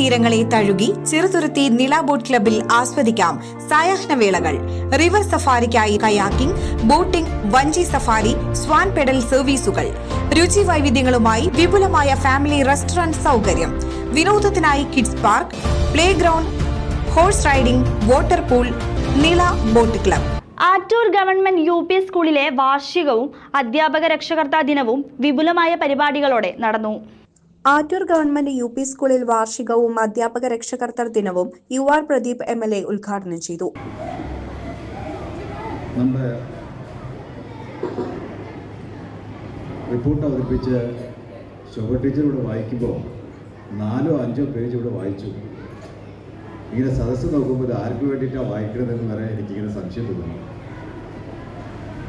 തീരങ്ങളെ തഴുകി ചെറുതുരുത്തി നില ബോട്ട് ക്ലബിൽ ആസ്വദിക്കാം സായാഹ്നവേളകൾ റിവർ സഫാരിക്കായി കയാക്കിംഗ് ബോട്ടിംഗ് വഞ്ചി സഫാരി സ്വാൻ പെഡൽ സർവീസുകൾ. രുചി വൈവിധ്യങ്ങളുമായി വിപുലമായ ഫാമിലി റെസ്റ്റോറന്റ് സൗകര്യം. വിനോദത്തിനായി kids park playground horse riding water pool Nila boat club. Attoor government U P സ്കൂളിലെ വാർഷികവും അധ്യാപക രക്ഷകർത്താ ദിനവും വിപുലമായ പരിപാടികളോടെ നടന്നു. ആറ്റൂർ ഗവൺമെന്റ് യു പി സ്കൂളിൽ വാർഷികവും അധ്യാപക രക്ഷകർത്തർ ദിനവും U R Pradeep M L A ഉദ്ഘാടനം ചെയ്തു. റിപ്പോർട്ട് അവതരിപ്പിച്ച് ശോഭ ടീച്ചർ ഇവിടെ വായിക്കുമ്പോൾ നാലോ അഞ്ചോ പേജ് ഇവിടെ വായിച്ചു. ഇങ്ങനെ സദസ്സ് നോക്കുമ്പോൾ ഇത് ആർക്ക് വേണ്ടിയിട്ടാണ് വായിക്കണതെന്ന് വരെ എനിക്കിങ്ങനെ സംശയം തോന്നുന്നു.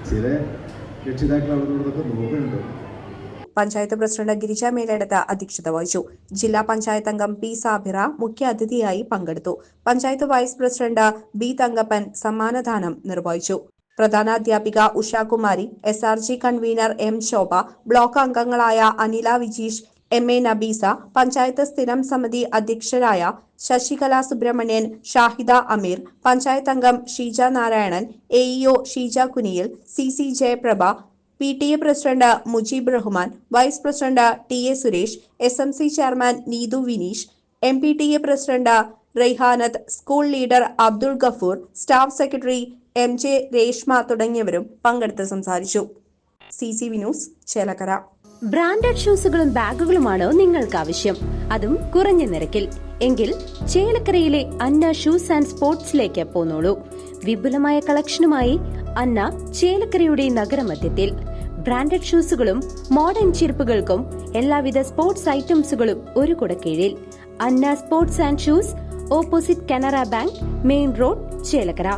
ചില രക്ഷിതാക്കൾ അവിടെ നിന്നൊക്കെ നോക്കുന്നുണ്ട്. പഞ്ചായത്ത് പ്രസിഡന്റ് ഗിരിജ മേലടത്ത് അധ്യക്ഷത വഹിച്ചു. ജില്ലാ പഞ്ചായത്ത് അംഗം പി സാബിറ മുഖ്യ അതിഥിയായി പങ്കെടുത്തു. Panchayat vice president B Thankappan സമ്മാനദാനം നിർവഹിച്ചു. പ്രധാനാധ്യാപിക Ushakumari S R G convener M Shobha block അംഗങ്ങളായ അനില വിജീഷ് എം എ നബീസ പഞ്ചായത്ത് സ്ഥിരം സമിതി അധ്യക്ഷരായ ശശികല സുബ്രഹ്മണ്യൻ ഷാഹിദ അമീർ പഞ്ചായത്ത് അംഗം Sheeja Narayanan AEO EO Sheeja Kuniyil C C Jayaprabha P T A president Mujeeb Rahman vice president T A Suresh S M C chairman Neethu Vineesh M P T A president Raihanath school leader Abdul Gafoor staff secretary M J Reshma തുടങ്ങിയവരും പങ്കെടുത്ത് സംസാരിച്ചു. C C V news Chelakkara. Branded ഷൂസുകളും ബാഗുകളുമാണ് നിങ്ങൾക്ക് ആവശ്യം അതും കുറഞ്ഞ നിരക്കിൽ. എങ്കിൽ ചേലക്കരയിലെ അന്ന ഷൂസ് ആൻഡ് സ്പോർട്സിലേക്ക് പോന്നോളൂ. വിപുലമായ കളക്ഷനുമായി അന്ന ചേലക്കരയുടെ നഗരമധ്യത്തിൽ. ബ്രാൻഡഡ് ഷൂസുകളും മോഡേൺ ചെരുപ്പുകൾക്കും എല്ലാവിധ സ്പോർട്സ് ഐറ്റംസുകളും ഒരു കുടക്കീഴിൽ. Anna sports and shoes opposite Canara bank main road Chelakkara.